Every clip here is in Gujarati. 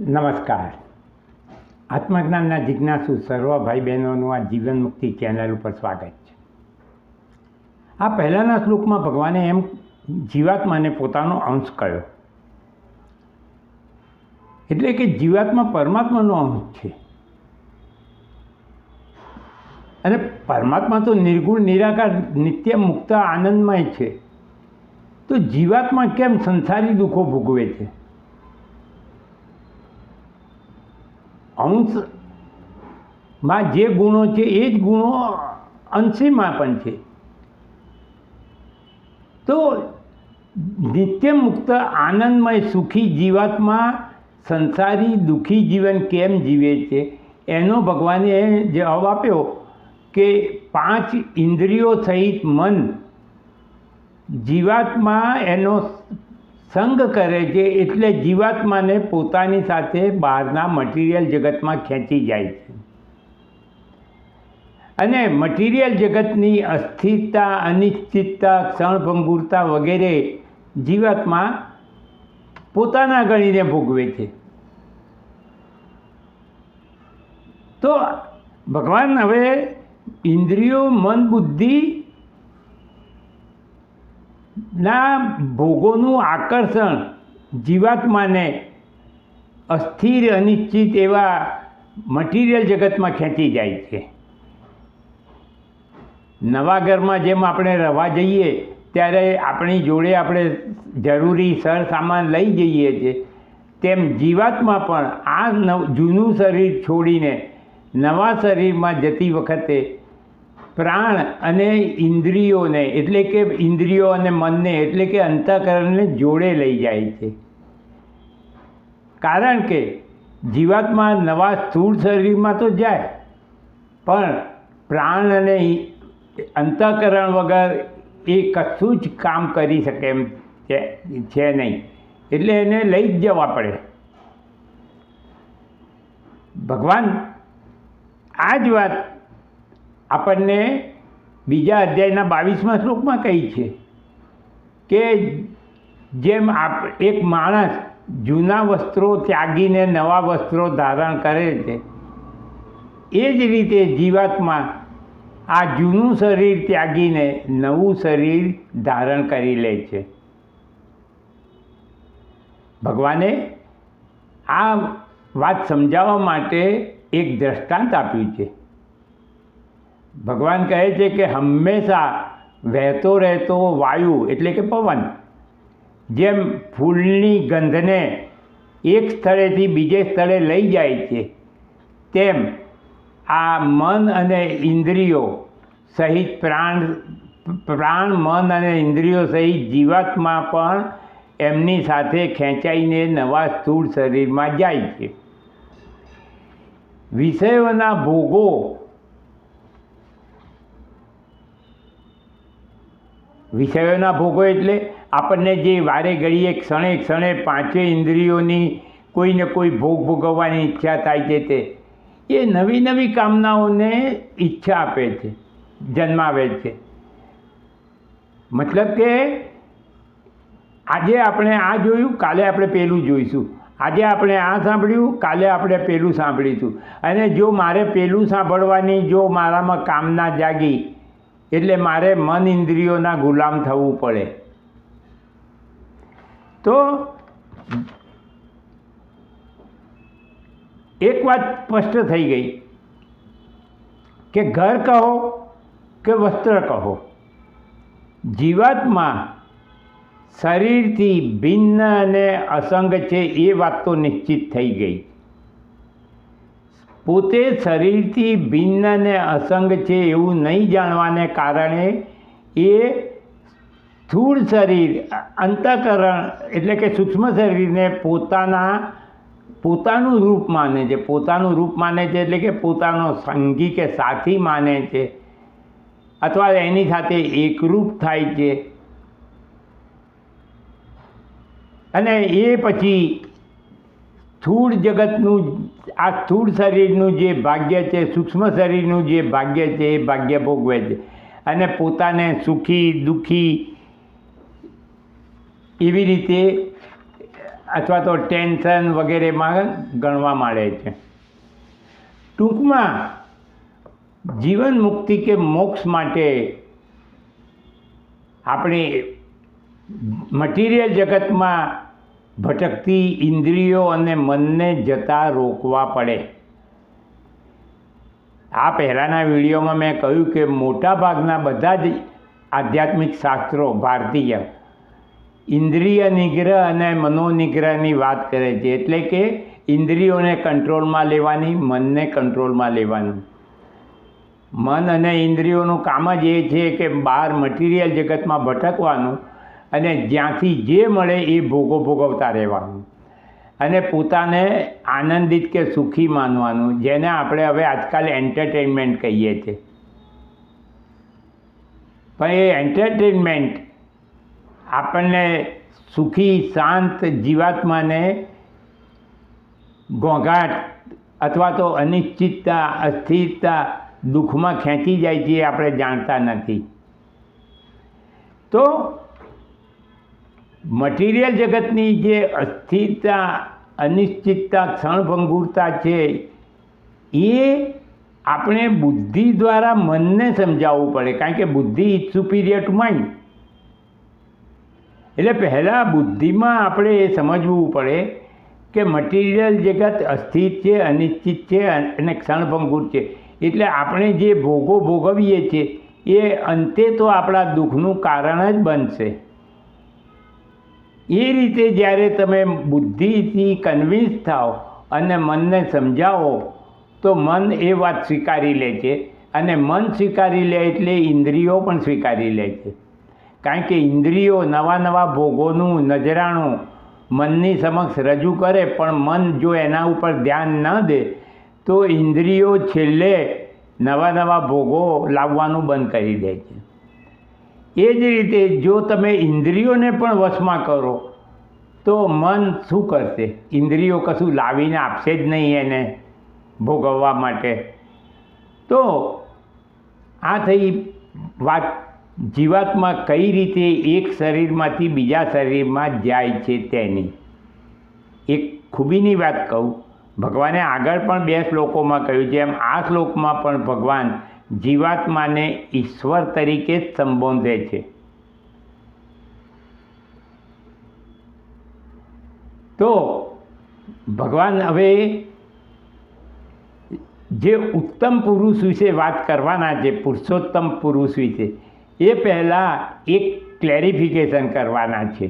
નમસ્કાર. આત્મજ્ઞાનના જિજ્ઞાસુ સર્વ ભાઈ બહેનોનું આ જીવન મુક્તિ ચેનલ ઉપર સ્વાગત છે. આ પહેલાંના શ્લોકમાં ભગવાને એમ જીવાત્માને પોતાનો અંશ કહ્યો. એટલે કે જીવાત્મા પરમાત્માનો અંશ છે. અને પરમાત્મા તો નિર્ગુણ, નિરાકાર, નિત્ય મુક્ત, આનંદમય છે. તો જીવાત્મા કેમ સંસારી દુઃખો ભોગવે છે? અંશમાં જે ગુણો છે, એ જ ગુણો અંશીમાં પણ છે. તો નિત્ય મુક્ત, આનંદમય, સુખી જીવાત્મા સંસારી દુઃખી જીવન કેમ જીવે છે? એનો ભગવાને જવાબ આપ્યો કે પાંચ ઇન્દ્રિયો સહિત મન જીવાત્મા એનો સંગ કરે છે એટલે જીવાત્માને પોતાની સાથે બહારના મટીરિયલ જગતમાં ખેંચી જાય છે. અને મટીરિયલ જગતની અસ્થિરતા, અનિશ્ચિતતા, ક્ષણભંગુરતા વગેરે જીવાત્મા પોતાના ગણીને ભોગવે છે. તો ભગવાન હવે ઇન્દ્રિયો, મન, બુદ્ધિ ના, ભોગોનું આકર્ષણ જીવાત્માને અસ્થિર અનિશ્ચિત એવા મટીરિયલ જગતમાં ખેંચી જાય છે. નવા ઘરમાં જેમ આપણે રહેવા જઈએ, ત્યારે આપણી જોડે આપણે જરૂરી સરસામાન લઈ જઈએ છીએ તેમ જીવાત્મા પણ આ નવ, જૂનું શરીર છોડીને નવા શરીરમાં જતી વખતે પ્રાણ અને ઇન્દ્રિયોને, એટલે કે ઇન્દ્રિયો અને મનને, એટલે કે અંતઃકરણને જોડે લઈ જાય છે. કારણ કે જીવાત્મા નવા સ્થૂળ શરીરમાં તો જાય, પણ પ્રાણ અને અંતઃકરણ વગર એ કશું જ કામ કરી શકે એમ છે નહીં. એટલે એને લઈ જ જવા પડે. ભગવાન આ જ વાત આપણને બીજા અધ્યાયના બાવીસમાં શ્લોકમાં કહી છે કે જેમ આપ એક માણસ જૂના વસ્ત્રો ત્યાગીને નવા વસ્ત્રો ધારણ કરે છે, એ જ રીતે જીવાતમાં આ જૂનું શરીર ત્યાગીને નવું શરીર ધારણ કરી લે છે. ભગવાને આ વાત સમજાવવા માટે એક દ્રષ્ટાંત આપ્યું છે. ભગવાન કહે છે કે હંમેશા વહેતો રહેતો વાયુ એટલે કે પવન, જેમ ફૂલની ગંધને એક સ્થળેથી બીજે સ્થળે લઈ જાય છે, તેમ આ મન અને ઇન્દ્રિયો સહિત પ્રાણ પ્રાણ, મન અને ઇન્દ્રિયો સહિત જીવાત્મા પણ એમની સાથે ખેંચાઈને નવા સ્થૂળ શરીરમાં જાય છે. વિષયોના ભોગો વિષયોના ભોગો એટલે આપણને જે વારે ઘડીએ ક્ષણે ક્ષણે પાંચે ઇન્દ્રિયોની કોઈને કોઈ ભોગ ભોગવવાની ઈચ્છા થાય છે તે. એ નવી નવી કામનાઓને ઈચ્છા આપે છે, જન્માવે છે. મતલબ કે આજે આપણે આ જોયું, કાલે આપણે પેલું જોઈશું. આજે આપણે આ સાંભળ્યું, કાલે આપણે પેલું સાંભળીશું. અને જો મારે પેલું સાંભળવાની, જો મારામાં કામના જાગી એટલે મારે મન ઇન્દ્રિયોના ગુલામ થવું પડે. તો એક વાત સ્પષ્ટ થઈ ગઈ કે ઘર કહો કે વસ્ત્ર કહો. જીવાત્મા શરીરથી ભિન્ન અને અસંગ છે એ વાત તો નિશ્ચિત થઈ ગઈ. પોતે શરીરથી ભિન્ન અને અસંગ છે એવું નહીં જાણવાને કારણે એ સ્થૂળ શરીર, અંતઃકરણ એટલે કે સૂક્ષ્મ શરીરને પોતાના, પોતાનું રૂપ માને છે. પોતાનું રૂપ માને છે એટલે કે પોતાનો સંગી કે સાથી માને છે. અથવા એની સાથે એકરૂપ થાય છે. અને એ પછી સ્થૂળ જગતનું આ સ્થૂળ શરીરનું જે ભાગ્ય છે, સૂક્ષ્મ શરીરનું જે ભાગ્ય છે, એ ભાગ્ય ભોગવે છે. અને પોતાને સુખી, દુઃખી એવી રીતે અથવા તો ટેન્શન વગેરેમાં ગણવા માંડે છે. ટૂંકમાં, જીવન મુક્તિ કે મોક્ષ માટે આપણે મટીરિયલ જગતમાં ભટકતી ઇન્દ્રિયો અને મનને જતા રોકવા પડે. આ પહેલાંના વિડીયોમાં મેં કહ્યું કે મોટા ભાગના બધા જ આધ્યાત્મિક શાસ્ત્રો ભારતીય ઇન્દ્રિય નિગ્રહ અને મનોનિગ્રહની વાત કરે છે. એટલે કે ઇન્દ્રિયોને કંટ્રોલમાં લેવાની, મનને કંટ્રોલમાં લેવાનું. મન અને ઇન્દ્રિયોનું કામ જ એ છે કે બહાર મટીરિયલ જગતમાં ભટકવાનું અને જ્યાંથી જે મળે એ ભોગો ભોગવતા રહેવાનું. અને પોતાને આનંદિત કે સુખી માનવાનું, જેને આપણે હવે આજકાલ એન્ટરટેનમેન્ટ કહીએ છીએ. પણ એ એન્ટરટેનમેન્ટ આપણને સુખી, શાંત જીવાત્માને ઘોંઘાટ અથવા તો અનિશ્ચિતતા, અસ્થિરતા, દુઃખમાં ખેંચી જાય છે આપણે જાણતા નથી. તો મટીરિયલ જગતની જે અસ્થિરતા, અનિશ્ચિતતા, ક્ષણભંગુરતા છે, એ આપણે બુદ્ધિ દ્વારા મનને સમજાવવું પડે. કારણ કે બુદ્ધિ ઇઝ સુપિરિયર ટુ માઇન્ડ એટલે પહેલાં બુદ્ધિમાં આપણે એ સમજવું પડે કે મટીરિયલ જગત અસ્થિર છે, અનિશ્ચિત છે, અને ક્ષણભંગુર છે. એટલે આપણે જે ભોગો ભોગવીએ છીએ, એ અંતે તો આપણા દુઃખનું કારણ જ બનશે. એ રીતે જ્યારે તમે બુદ્ધિથી કન્વિન્સ થાઓ અને મનને સમજાવો, તો મન એ વાત સ્વીકારી લે છે અને મન સ્વીકારી લે એટલે ઇન્દ્રિયો પણ સ્વીકારી લે છે. કારણ કે ઇન્દ્રિયો નવા નવા ભોગોનું, નજરાણું મનની સમક્ષ રજૂ કરે પણ મન જો એના ઉપર ધ્યાન ન દે, તો ઇન્દ્રિયો છેલ્લે નવા નવા ભોગો લાવવાનું બંધ કરી દે છે. એ જ રીતે જો તમે ઇન્દ્રિયોને પણ વશમાં કરો, તો મન શું કરશે? ઇન્દ્રિયો કશું લાવીને આપશે જ નહીં એને ભોગવવા માટે. તો આ થઈ વાત જીવાત્મા કઈ રીતે એક શરીરમાંથી બીજા શરીરમાં જાય છે તેની. એક ખૂબીની વાત કહું. ભગવાને આગળ પણ બે શ્લોકોમાં કહ્યું છે એમ આ શ્લોકમાં પણ ભગવાન જીવાત્માને ઈશ્વર તરીકે સંબોધે છે. તો ભગવાન હવે જે ઉત્તમ પુરુષ વિશે વાત કરવાના છે, પુરુષોત્તમ પુરુષ વિશે, એ પહેલાં એક ક્લેરિફિકેશન કરવાના છે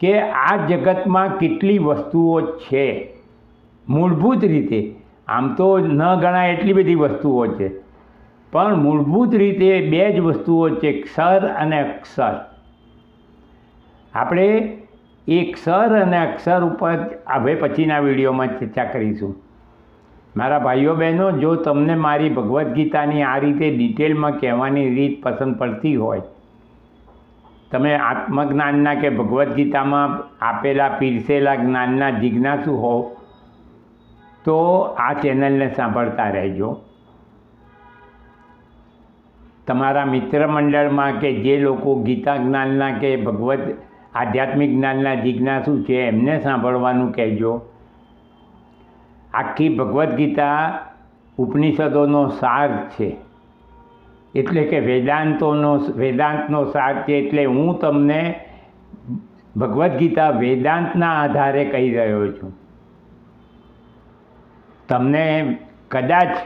કે આ જગતમાં કેટલી વસ્તુઓ છે. મૂળભૂત રીતે આમ તો ન ગણાય એટલી બધી વસ્તુઓ છે. પણ મૂળભૂત રીતે બે જ વસ્તુઓ છે ક્ષર અને અક્ષર. આપણે એ ક્ષર અને અક્ષર ઉપર હવે પછીના વિડીયોમાં ચર્ચા કરીશું. મારા ભાઈઓ બહેનો, જો તમને મારી ભગવદ્ ગીતાની આ રીતે ડિટેલમાં કહેવાની રીત પસંદ પડતી હોય, તમે આત્મજ્ઞાનના કે ભગવદ્ ગીતામાં આપેલા, પીરસેલા જ્ઞાનના જિજ્ઞાસુ હોવ તો આ ચેનલને સાંભળતા રહેજો. તમારા મિત્ર મંડળમાં કે જે લોકો ગીતા જ્ઞાનના કે ભગવદ્ આધ્યાત્મિક જ્ઞાનના જિજ્ઞાસુ છે, એમને સાંભળવાનું કહેજો. આખી ભગવદ્ ગીતા ઉપનિષદોનો સાર છે. એટલે કે વેદાંતોનો વેદાંતનો સાર છે, એટલે હું તમને ભગવદ્ ગીતા વેદાંતના આધારે કહી રહ્યો છું. તમને કદાચ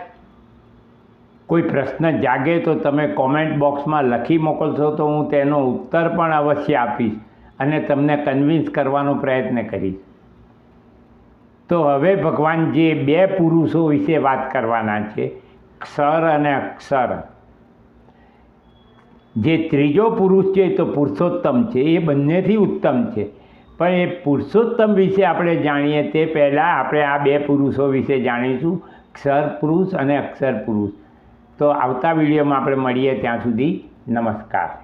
કોઈ પ્રશ્ન જાગે તો તમે કોમેન્ટ બોક્સમાં લખી મોકલશો તો હું તેનો ઉત્તર પણ અવશ્ય આપીશ અને તમને કન્વિન્સ કરવાનો પ્રયત્ન કરીશ. તો હવે ભગવાન જે બે પુરુષો વિશે વાત કરવાના છે, ક્ષર અને અક્ષર. જે ત્રીજો પુરુષ છે તો પુરુષોત્તમ છે, એ બંનેથી ઉત્તમ છે. પણ એ પુરુષોત્તમ વિશે આપણે જાણીએ તે પહેલાં આપણે આ બે પુરુષો વિશે જાણીશું, ક્ષર પુરુષ અને અક્ષર પુરુષ. તો આવતા વિડીયોમાં આપણે મળીએ ત્યાં સુધી નમસ્કાર.